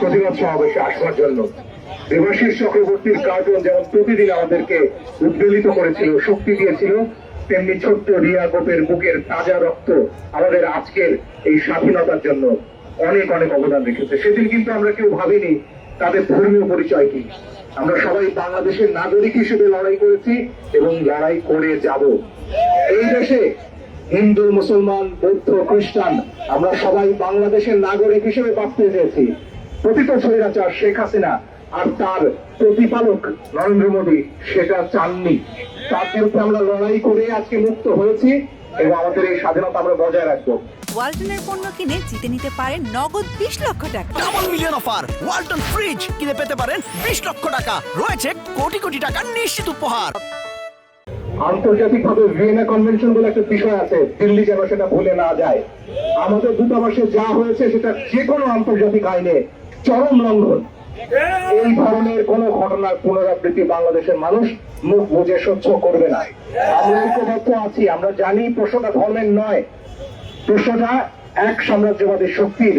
প্রতিবাদ সমাবেশে আসবার জন্য। দেবাশিস চক্রবর্তীর কার্টুন যেমন প্রতিদিন আমাদেরকে উদ্বেলিত করেছিল, শক্তি দিয়েছিল, তেমনি ছোট্ট রিয়া গোপের বুকের তাজা রক্ত আমাদের আজকের এই স্বাধীনতার জন্য অনেক অনেক অবদান রেখেছে। সেদিন কিন্তু আমরা কেউ ভাবিনি তাদের ধর্মীয় পরিচয় কি। আমরা সবাই বাংলাদেশের নাগরিক হিসেবে লড়াই করেছি এবং লড়াই করে যাব। এই দেশে হিন্দু মুসলমান বৌদ্ধ খ্রিস্টান আমরা সবাই বাংলাদেশের নাগরিক হিসেবে বাঁচতে চেয়েছি। প্রতিত স্বৈরাচার শেখ হাসিনা আর তার প্রতিপালক নরেন্দ্র মোদী সেটা চাননি। তার বিরুদ্ধে আমরা লড়াই করে আজকে মুক্ত হয়েছি এবং আমাদের এই স্বাধীনতা আমরা বজায় রাখব। ওয়ালটনের পণ্য কিনে জিতে নিতে পারেন নগদ বিশ লক্ষ টাকা। Double million offer Walton fridge কিনে পেতে পারেন বিশ লক্ষ টাকা। রয়েছে কোটি কোটি টাকার নিশ্চিত উপহার। আন্তর্জাতিকভাবে ভিয়েনা কনভেনশন বলে একটা বিষয় আছে, দিল্লি যেন সেটা ভুলে না যায়। আমাদের দূতাবাসে যা হয়েছে সেটা যে কোনো আন্তর্জাতিক আইনে চরম লঙ্ঘন। এই ধরনের কোন ঘটনার পুনরাবৃত্তি বাংলাদেশের মানুষ মুখ বুঝে সহ্য করবে না। আমরা ঐক্যবদ্ধ আছি, আমরা জানি প্রশ্নটা ধর্মের নয়। প্রশ্নটা এক সাম্রাজ্যবাদী শক্তির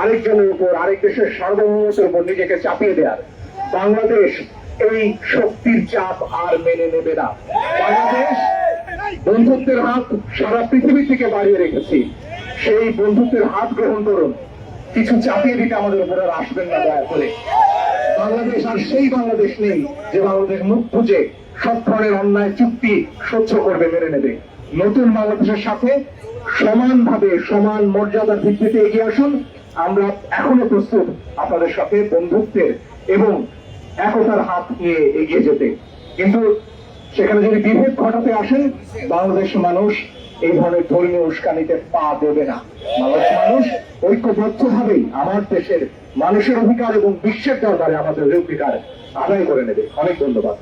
আরেকজনের উপর, আরেক দেশের সার্বভৌমত্বের উপর নিজেকে চাপিয়ে দেওয়ার। বাংলাদেশ এই শক্তির চাপ আর মেনে নেবে না। বাংলাদেশ বন্ধুত্বের হাত সারা পৃথিবী থেকে বাড়িয়ে রেখেছি। সেই বন্ধুত্বের হাত গ্রহণ করুন। কিছু চাপিয়ে দিতে আমাদের উপর আসবেন না দয়া করে। বাংলাদেশ আর সেই বাংলাদেশ নেই যে বাংলাদেশ মুখ খুঁজে সব ধরনের অন্যায়, চুক্তি সহ্য করবে, মেনে নেবে। নতুন বাংলাদেশের সাথে সমানভাবে সমান মর্যাদার ভিত্তিতে এগিয়ে আসুন। আমরা এখনও প্রস্তুত আপনাদের সাথে বন্ধুত্বের এবং একতার হাত নিয়ে এগিয়ে যেতে। কিন্তু সেখানে যদি বিভেদ ঘটাতে আসেন বাংলাদেশ মানুষ এই ধরনের ধর্মীয় উস্কানিতে পা দেবে না। বাংলাদেশ মানুষ ঐক্যবদ্ধ ভাবেই আমার দেশের মানুষের অধিকার এবং বিশ্বের দরবারে আমাদের অধিকার আদায় করে নেবে। অনেক ধন্যবাদ।